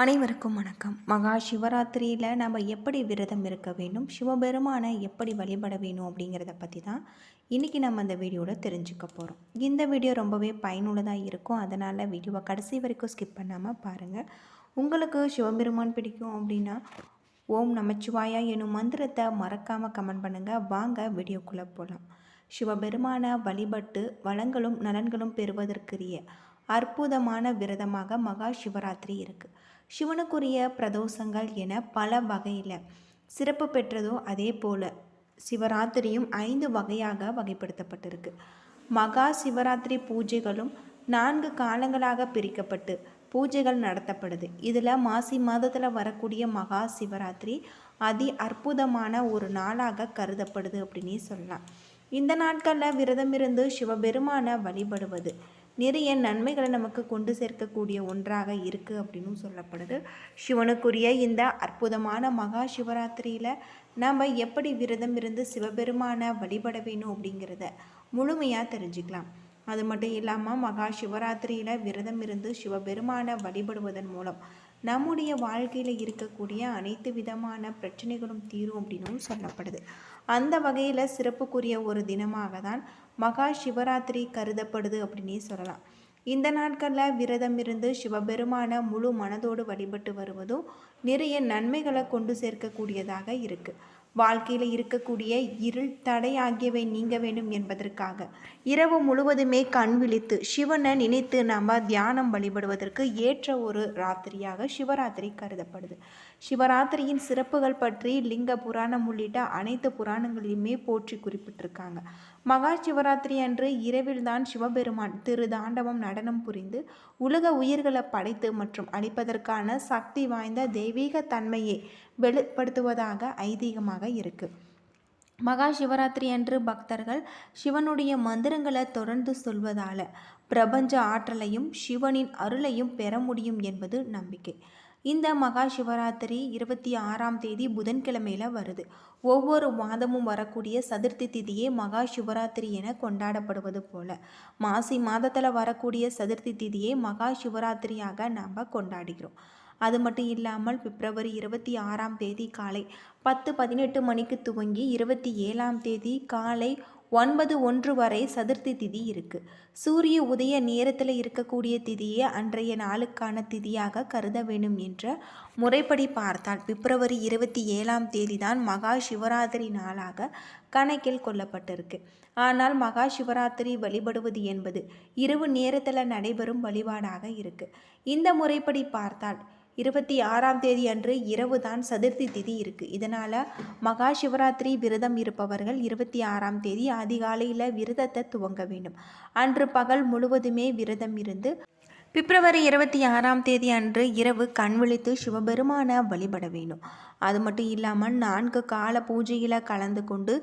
அனைவருக்கும் வணக்கம். மகா சிவராத்திரியில் நம்ம எப்படி விரதம் இருக்க வேண்டும் சிவபெருமானை எப்படி வழிபட வேணும் அப்படிங்கிறத பற்றி தான் இன்றைக்கி நம்ம அந்த வீடியோவில் தெரிஞ்சுக்க போகிறோம் இந்த வீடியோ ரொம்பவே பயனுள்ளதாக இருக்கும். அதனால் வீடியோவை கடைசி வரைக்கும் ஸ்கிப் பண்ணாமல் பாருங்கள் உங்களுக்கு சிவபெருமான் பிடிக்கும் அப்படின்னா ஓம் நமச்சிவாயா எனும் மந்திரத்தை மறக்காமல் கமெண்ட் பண்ணுங்கள் வாங்க வீடியோக்குள்ளே போகலாம் சிவபெருமானை வழிபட்டு வளங்களும் நலன்களும் பெறுவதற்குரிய அற்புதமான விரதமாக மகா சிவராத்திரி இருக்குது சிவனுக்குரிய பிரதோஷங்கள் என பல வகையில் சிறப்பு பெற்றதோ அதே போல் சிவராத்திரியும் ஐந்து வகையாக வகைப்படுத்தப்பட்டிருக்கு. மகா சிவராத்திரி பூஜைகளும் நான்கு காலங்களாக பிரிக்கப்பட்டு பூஜைகள் நடத்தப்படுது. இதில் மாசி மாதத்தில் வரக்கூடிய மகா சிவராத்திரி அதி அற்புதமான ஒரு நாளாக கருதப்படுது அப்படின்னே சொல்லலாம். இந்த நாட்களில் விரதம் இருந்து சிவபெருமானை வழிபடுவது நிறைய நன்மைகளை நமக்கு கொண்டு சேர்க்கக்கூடிய ஒன்றாக இருக்குது அப்படின்னு சொல்லப்படுது. சிவனுக்குரிய இந்த அற்புதமான மகா சிவராத்திரியில் நம்ம எப்படி விரதம் இருந்து சிவபெருமானை வழிபட வேணும் அப்படிங்கிறத முழுமையாக தெரிஞ்சுக்கலாம். அது மட்டும் இல்லாமல் மகா சிவராத்திரியில் விரதம் இருந்து சிவபெருமானை வழிபடுவதன் மூலம் நம்முடைய வாழ்க்கையில் இருக்கக்கூடிய அனைத்து விதமான பிரச்சனைகளும் தீரும் அப்படின்னும் சொல்லப்படுது. அந்த வகையில் சிறப்புக்குரிய ஒரு தினமாக தான் மகா சிவராத்திரி கருதப்படுது அப்படின்னே சொல்லலாம். இந்த நாட்களில் விரதம் இருந்து சிவபெருமான முழு மனதோடு வழிபட்டு வருவதும் நிறைய நன்மைகளை கொண்டு சேர்க்கக்கூடியதாக இருக்குது வாழ்க்கையில் இருக்கக்கூடிய இருள் தடை ஆகியவை நீங்க வேண்டும் என்பதற்காக. இரவு முழுவதுமே கண் விழித்து சிவனை நினைத்து நம்ம தியானம் வழிபடுவதற்கு ஏற்ற ஒரு ராத்திரியாக சிவராத்திரி கருதப்படுது. சிவராத்திரியின் சிறப்புகள் பற்றி லிங்க புராணம் உள்ளிட்ட அனைத்து புராணங்களிலுமே போற்றி குறிப்பிட்டிருக்காங்க. மகா சிவராத்திரி அன்று இரவில்தான் சிவபெருமான் திரு தாண்டவம் நடனம் புரிந்து உலக உயிர்களை படைத்து மற்றும் அளிப்பதற்கான சக்தி வாய்ந்த தெய்வீக தன்மையை வெளிப்படுத்துவதாக ஐதீகமாக இருக்கு. மகா சிவராத்திரி அன்று பக்தர்கள் சிவனுடைய மந்திரங்களை தொடர்ந்து சொல்வதால பிரபஞ்ச ஆற்றலையும் சிவனின் அருளையும் பெற முடியும் என்பது நம்பிக்கை. இந்த மகா சிவராத்திரி இருபத்தி ஆறாம் தேதி புதன்கிழமையில் வருது. ஒவ்வொரு மாதமும் வரக்கூடிய சதுர்த்தி திதியே மகா சிவராத்திரி என கொண்டாடப்படுவது போல. மாசி மாதத்தில் வரக்கூடிய சதுர்த்தி திதியே மகா சிவராத்திரியாக நாம் கொண்டாடுகிறோம். அது மட்டும் இல்லாமல் பிப்ரவரி இருபத்தி ஆறாம் தேதி காலை பத்து பதினெட்டு மணிக்கு துவங்கி இருபத்தி ஏழாம் தேதி காலை ஒன்பது ஒன்று வரை சதுர்த்தி திதி இருக்குது சூரிய உதய நேரத்தில் இருக்கக்கூடிய திதியே அன்றைய நாளுக்கான திதியாக கருத வேண்டும் என்ற முறைப்படி பார்த்தால் பிப்ரவரி இருபத்தி ஏழாம் தேதி தான் மகா சிவராத்திரி நாளாக கணக்கில் கொள்ளப்பட்டிருக்கு. ஆனால் மகா சிவராத்திரி வழிபடுவது என்பது இரவு நேரத்தில் நடைபெறும் வழிபாடாக இருக்குது இந்த முறைப்படி பார்த்தால் இருபத்தி ஆறாம் தேதி அன்று இரவு தான் சதுர்த்தி திதி இருக்குது இதனால் மகா சிவராத்திரி விரதம் இருப்பவர்கள் இருபத்தி ஆறாம் தேதி அதிகாலையில் விரதத்தை துவங்க வேண்டும். அன்று பகல் முழுவதுமே விரதம் இருந்து பிப்ரவரி இருபத்தி ஆறாம் தேதி அன்று இரவு கண் விழித்து சிவபெருமான வழிபட வேணும் அது மட்டும் இல்லாமல் நான்கு கால பூஜையில் கலந்து கொண்டு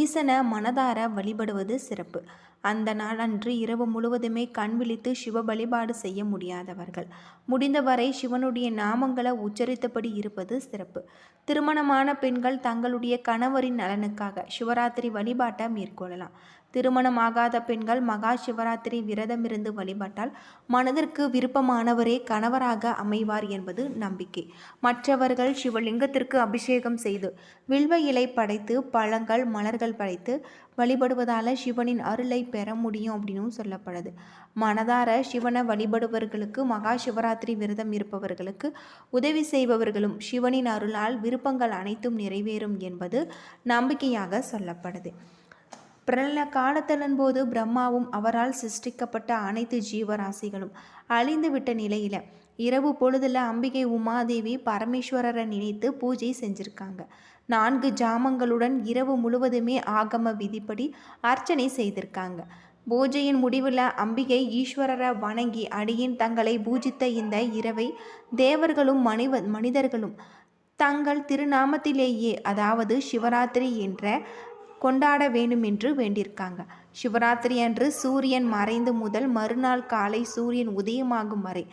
ஈசனை மனதார வழிபடுவது சிறப்பு. அந்த நாள் அன்று இரவு முழுவதுமே கண் விழித்து சிவ வழிபாடு செய்ய முடியாதவர்கள். முடிந்தவரை சிவனுடைய நாமங்களை உச்சரித்தபடி இருப்பது சிறப்பு. திருமணமான பெண்கள் தங்களுடைய கணவரின் நலனுக்காக சிவராத்திரி வழிபாட்டை மேற்கொள்ளலாம். திருமணமாகாத பெண்கள் மகா சிவராத்திரி விரதம் இருந்து வழிபட்டால் மனதிற்கு விருப்பமானவரே கணவராக அமைவார் என்பது நம்பிக்கை. மற்றவர்கள் சிவலிங்கத்திற்கு அபிஷேகம் செய்து வில்வ இலை படைத்து பழங்கள் மலர்கள் படைத்து வழிபடுவதால் சிவனின் அருளை பெற முடியும் அப்படின்னு சொல்லப்படுது. மனதார சிவனை வழிபடுபவர்களுக்கு மகா சிவராத்திரி விரதம் இருப்பவர்களுக்கு உதவி செய்பவர்களும் சிவனின் அருளால் விருப்பங்கள் அனைத்தும் நிறைவேறும் என்பது நம்பிக்கையாக சொல்லப்படுது. பிரளய காலத்தின் போது பிரம்மாவும் அவரால் சிருஷ்டிக்கப்பட்ட அனைத்து ஜீவராசிகளும் அழிந்துவிட்ட நிலையில் இரவு பொழுதில் அம்பிகை உமாதேவி பரமேஸ்வரரை நினைத்து பூஜை செஞ்சுருக்காங்க. நான்கு ஜாமங்களுடன் இரவு முழுவதுமே ஆகம விதிப்படி அர்ச்சனை செய்திருக்காங்க. பூஜையின் முடிவில் அம்பிகை ஈஸ்வரரை வணங்கி அடியின் தங்களை பூஜித்த இந்த இரவை தேவர்களும் மனித மனிதர்களும் தங்கள் திருநாமத்திலேயே அதாவது சிவராத்திரி என்ற கொண்டாட வேண்டும் என்று வேண்டியிருக்காங்க. சிவராத்திரி அன்று சூரியன் மறைந்து முதல் மறுநாள் காலை சூரியன் உதயமாகும் வரை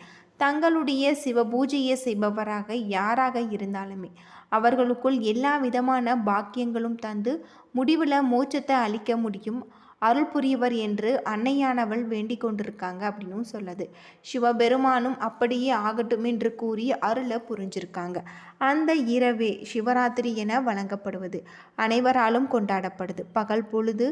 தங்களுடைய சிவ பூஜையை செய்பவராக யாராக இருந்தாலுமே அவர்களுக்குள் எல்லா விதமான பாக்கியங்களும் தந்து முடிவில் மோட்சத்தை அளிக்க முடியும். அருள் புரியவர் என்று அன்னையானவள் வேண்டிக் கொண்டிருக்காங்க அப்படின்னும் சொல்லுது. சிவபெருமானும் அப்படியே ஆகட்டும் என்று கூறி அருளை புரிஞ்சிருக்காங்க. அந்த இரவே சிவராத்திரி என வழங்கப்படுவது. அனைவராலும் கொண்டாடப்படுது. பகல் பொழுது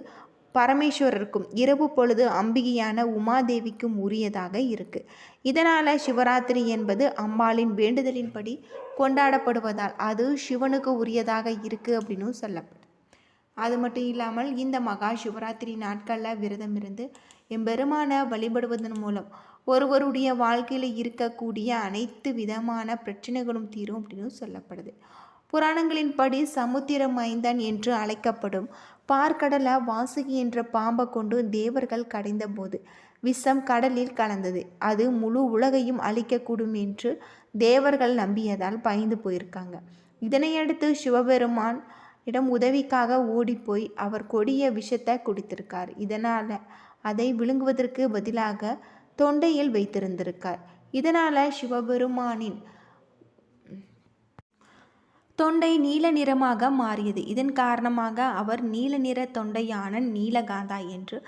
பரமேஸ்வரருக்கும் இரவு பொழுது அம்பிகையான உமாதேவிக்கும் உரியதாக இருக்கு. இதனால் சிவராத்திரி என்பது அம்பாளின் வேண்டுதலின்படி கொண்டாடப்படுவதால் அது சிவனுக்கு உரியதாக இருக்குது அப்படின்னு சொல்லப்படுது அது மட்டும் இல்லாமல் இந்த மகா சிவராத்திரி நாட்களில் விரதம் இருந்து எம்பெருமான வழிபடுவதன் மூலம் ஒருவருடைய வாழ்க்கையில் இருக்கக்கூடிய அனைத்து விதமான பிரச்சனைகளும் தீரும் அப்படின்னு சொல்லப்படுது. புராணங்களின்படி சமுத்திரம் மைந்தன் என்று அழைக்கப்படும் பார்க்கடலை வாசுகி என்ற பாம்பை கொண்டு தேவர்கள் கடைந்தபோது விஷம் கடலில் கலந்தது. அது முழு உலகையும் அழிக்கக்கூடும் என்று தேவர்கள் நம்பியதால் பயந்து போயிருக்காங்க. இதனையடுத்து சிவபெருமான் இடம் உதவிக்காக ஓடிப்போய் அவர் கொடிய விஷத்தை குடித்திருக்கார். இதனால் அதை விழுங்குவதற்கு பதிலாக தொண்டையில் வைத்திருந்திருக்கார். இதனால் சிவபெருமானின் தொண்டை நீல நிறமாக மாறியது. இதன் காரணமாக அவர் நீல நிற தொண்டையான நீலகாந்தா என்று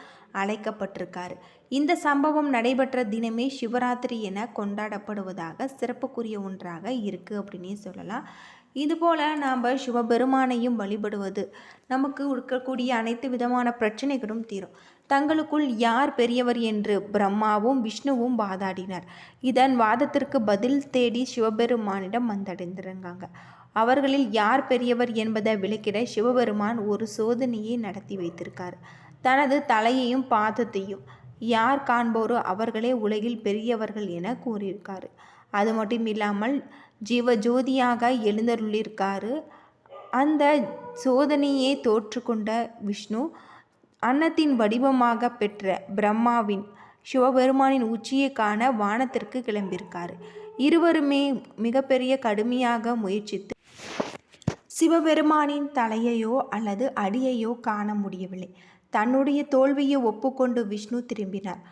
அழைக்கப்பட்டிருக்கார். இந்த சம்பவம் நடைபெற்ற தினமே சிவராத்திரி என கொண்டாடப்படுவதாக சிறப்புக்குரிய ஒன்றாக இருக்குது அப்படின்னே சொல்லலாம். இதுபோல் நாம் சிவபெருமானையும் வழிபடுவது. நமக்கு இருக்கக்கூடிய அனைத்து விதமான பிரச்சனைகளும் தீரும். தங்களுக்குள் யார் பெரியவர் என்று பிரம்மாவும் விஷ்ணுவும் வாதாடினர். இதன் வாதத்திற்கு பதில் தேடி சிவபெருமானிடம் வந்தடைந்திருந்தாங்க. அவர்களில் யார் பெரியவர் என்பதை விளக்கிட சிவபெருமான் ஒரு சோதனையை நடத்தி வைத்திருக்கார். தனது தலையையும் பாதத்தையும் யார் காண்போரோ அவர்களே உலகில் பெரியவர்கள் என கூறியிருக்காரு. அது மட்டும் இல்லாமல் ஜீவ ஜோதியாக எழுந்தருளிருக்காரு அந்த சோதனையே தோற்றுக்கொண்ட விஷ்ணு அன்னத்தின் வடிவமாக பெற்ற பிரம்மாவின் சிவபெருமானின் உச்சியை காண வானத்திற்கு கிளம்பியிருக்காரு. இருவருமே மிகப்பெரிய கடுமையாக முயற்சித்து சிவபெருமானின் தலையையோ அல்லது அடியையோ காண முடியவில்லை. தன்னுடைய தோல்வியை ஒப்புக்கொண்டு விஷ்ணு திரும்பினார்.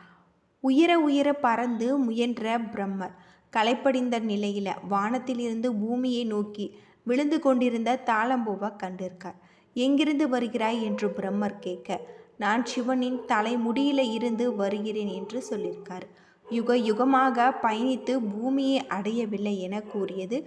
உயர உயர பறந்து முயன்ற பிரம்மர் களைப்படிந்த நிலையில் வானத்திலிருந்து பூமியை நோக்கி விழுந்து கொண்டிருந்த தாளம்பூவை கண்டிருக்கார். எங்கிருந்து வருகிறாய்? என்று பிரம்மர் கேட்க நான் சிவனின் தலைமுடியில இருந்து வருகிறேன் என்று சொல்லியிருக்கார். யுக யுகமாக பயணித்து பூமியை அடையவில்லை என கூறியது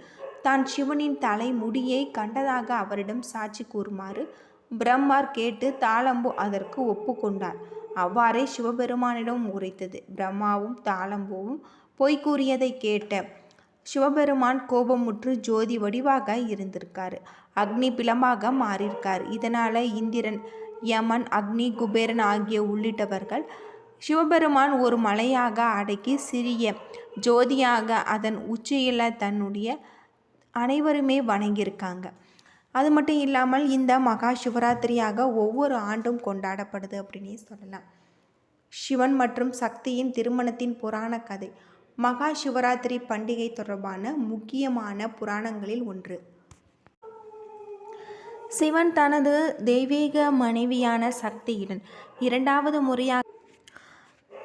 தான் சிவனின் தலைமுடியை கண்டதாக அவரிடம் சாட்சி கூறுமாறு பிரம்மார் கேட்டு தாளம்பு அதற்கு ஒப்புக்கொண்டார். அவ்வாறே சிவபெருமானிடம் உரைத்தது. பிரம்மாவும் தாளம்பூவும் பொய் கூறியதை கேட்ட சிவபெருமான் கோபமுற்று ஜோதி வடிவாக இருந்திருக்காரு. அக்னி பிளமாக மாறியிருக்கார். இதனால் இந்திரன் யமன் அக்னி குபேரன் ஆகிய உள்ளிட்டவர்கள் சிவபெருமான் ஒரு மலையாக அடக்கி சிறிய ஜோதியாக அதன் உச்சியில் தன்னுடைய அனைவருமே வணங்கியிருக்காங்க. அது மட்டும் இல்லாமல் இந்த மகா சிவராத்திரியாக ஒவ்வொரு ஆண்டும் கொண்டாடப்படுது அப்படின்னே சொல்லலாம். சிவன் மற்றும் சக்தியின் திருமணத்தின் புராண கதை மகா சிவராத்திரி பண்டிகை தொடர்பான முக்கியமான புராணங்களில் ஒன்று. சிவன் தனது தெய்வீக மனைவியான சக்தியுடன் இரண்டாவது முறையாக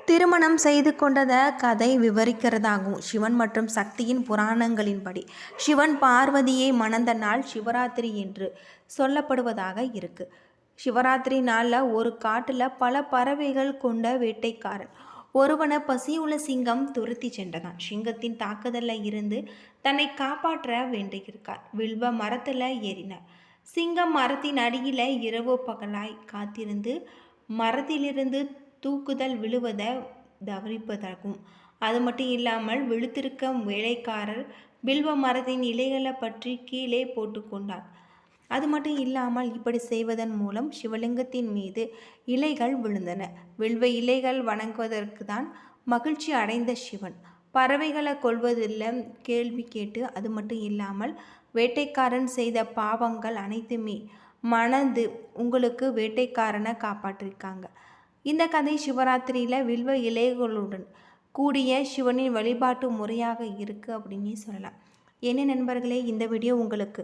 திருமணம் செய்து கொண்டத கதை விவரிக்கிறதாகும். சிவன் மற்றும் சக்தியின் புராணங்களின்படி சிவன் பார்வதியை மணந்த நாள் சிவராத்திரி என்று சொல்லப்படுவதாக இருக்கு. சிவராத்திரி நாளில் ஒரு காட்டில் பல பறவைகள் கொண்ட வேட்டைக்காரன் ஒருவனை பசியுள்ள சிங்கம் துரத்தி சென்றதான் சிங்கத்தின் தாக்குதலில் இருந்து தன்னை காப்பாற்ற வேண்டியிருக்கார். வில்வ மரத்தில் ஏறினார். சிங்கம் மரத்தின் அடியில் இரவு பகலாய் காத்திருந்து மரத்திலிருந்து தூக்குதல் விழுவதை தவறிப்பதாகும் அது மட்டும் இல்லாமல் விழுத்திருக்க வேலைக்காரர் வில்வ மரத்தின் இலைகளை பற்றி கீழே போட்டுக்கொண்டார் அது மட்டும் இல்லாமல் இப்படி செய்வதன் மூலம் சிவலிங்கத்தின் மீது இலைகள் விழுந்தன. வில்வ இலைகள் வணங்குவதற்கு தான் மகிழ்ச்சி அடைந்த சிவன். பறவைகளை கொள்வதில்லை கேள்வி கேட்டு அது மட்டும் இல்லாமல் வேட்டைக்காரன் செய்த பாவங்கள் அனைத்துமே மணந்து உங்களுக்கு வேட்டைக்காரனை காப்பாற்றிருக்காங்க. இந்த கதை சிவராத்திரியில் வில்வ இலைகளுடன் கூடிய சிவனின் வழிபாட்டு முறையாக இருக்குது அப்படின்னு சொல்லலாம். என்ன நண்பர்களே இந்த வீடியோ உங்களுக்கு